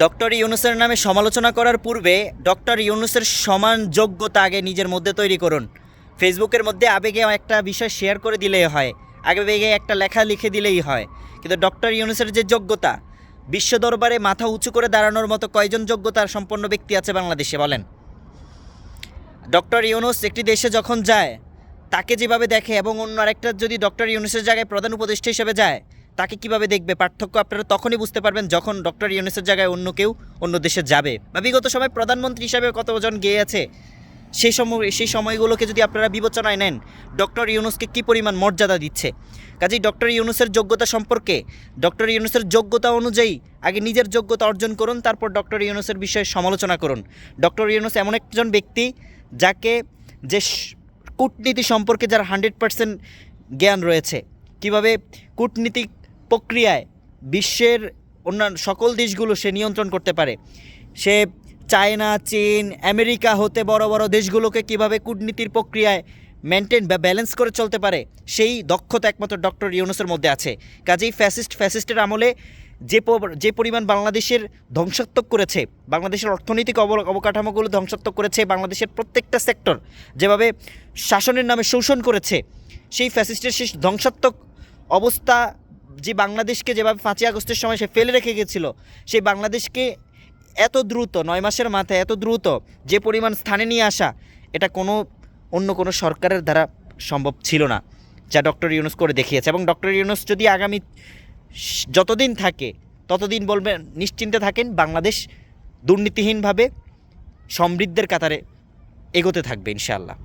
Doctor ইউনুসের নামে সমালোচনা করার পূর্বে ডক্টর ইউনুসের সমান যোগ্যতা আগে নিজের মধ্যে তৈরি করুন। ফেসবুকের মধ্যে আবেগে একটা বিষয় শেয়ার করে দিলেই হয়। আবেগে একটা লেখা লিখে দিলেই হয়। কিন্তু ডক্টর ইউনুসের যে যোগ্যতা, বিশ্ব দরবারে মাথা উঁচু করে দাঁড়ানোর মতো কয়জন যোগ্যতার সম্পন্ন ব্যক্তি আছে বাংলাদেশে বলেন। ডক্টর ইউনুস একটি দেশে যখন যায়, তাকে যেভাবে দেখে এবং অন্য আরেকটা যদি ডক্টর ইউনুসের জায়গায় প্রধান উপদেষ্টা হিসেবে যায় তাকে কীভাবে দেখবে? পার্থক্য আপনারা তখনই বুঝতে পারবেন যখন ডক্টর ইউনুসের জায়গায় অন্য কেউ অন্য দেশে যাবে। বা বিগত সময় প্রধানমন্ত্রী হিসাবে কতজন গিয়ে আছে? সেই সময়, সেই সময়গুলোকে যদি আপনারা বিবেচনায় নেন, ডক্টর ইউনুসকে কী পরিমাণ মর্যাদা দিচ্ছে? কাজেই ডক্টর ইউনুসের যোগ্যতা সম্পর্কে, ডক্টর ইউনুসের যোগ্যতা অনুযায়ী আগে নিজের যোগ্যতা অর্জন করুন, তারপর ডক্টর ইউনুসের বিষয়ে সমালোচনা করুন। ডক্টর ইউনুস এমন একজন ব্যক্তি যাকে যে কূটনীতি সম্পর্কে যার হান্ড্রেড পার্সেন্ট জ্ঞান রয়েছে। কীভাবে কূটনীতিক প্রক্রিয়ায় বিশ্বের অন্যান্য সকল দেশগুলো সে নিয়ন্ত্রণ করতে পারে। সে চায়না, চীন, আমেরিকা হতে বড় বড় দেশগুলোকে কীভাবে কূটনীতির প্রক্রিয়ায় মেনটেন বা ব্যালেন্স করে চলতে পারে, সেই দক্ষতা একমাত্র ডক্টর ইউনুসের মধ্যে আছে। কাজেই ফ্যাসিস্ট ফ্যাসিস্টের আমলে যে যে পরিমাণ বাংলাদেশের ধ্বংসাত্মক করেছে, বাংলাদেশের অর্থনৈতিক অব- অবকাঠামোগুলো ধ্বংসাত্মক করেছে, বাংলাদেশের প্রত্যেকটা সেক্টর যেভাবে শাসনের নামে শোষণ করেছে, সেই ফ্যাসিস্টের শেষ ধ্বংসাত্মক অবস্থা যে বাংলাদেশকে যেভাবে পাঁচই আগস্টের সময় সে ফেলে রেখে গেছিল সেই বাংলাদেশকে এত দ্রুত, নয় মাসের মাথায় এত দ্রুত যে পরিমাণ স্থানে নিয়ে আসা, এটা কোনো, অন্য কোনো সরকারের দ্বারা সম্ভব ছিল না, যা ডক্টর ইউনুস করে দেখিয়েছে। এবং ডক্টর ইউনুস যদি আগামী যতদিন থাকে, ততদিন বলবেন নিশ্চিন্তে থাকেন, বাংলাদেশ দুর্নীতিহীনভাবে সমৃদ্ধের কাতারে এগোতে থাকবে, ইনশাআল্লাহ।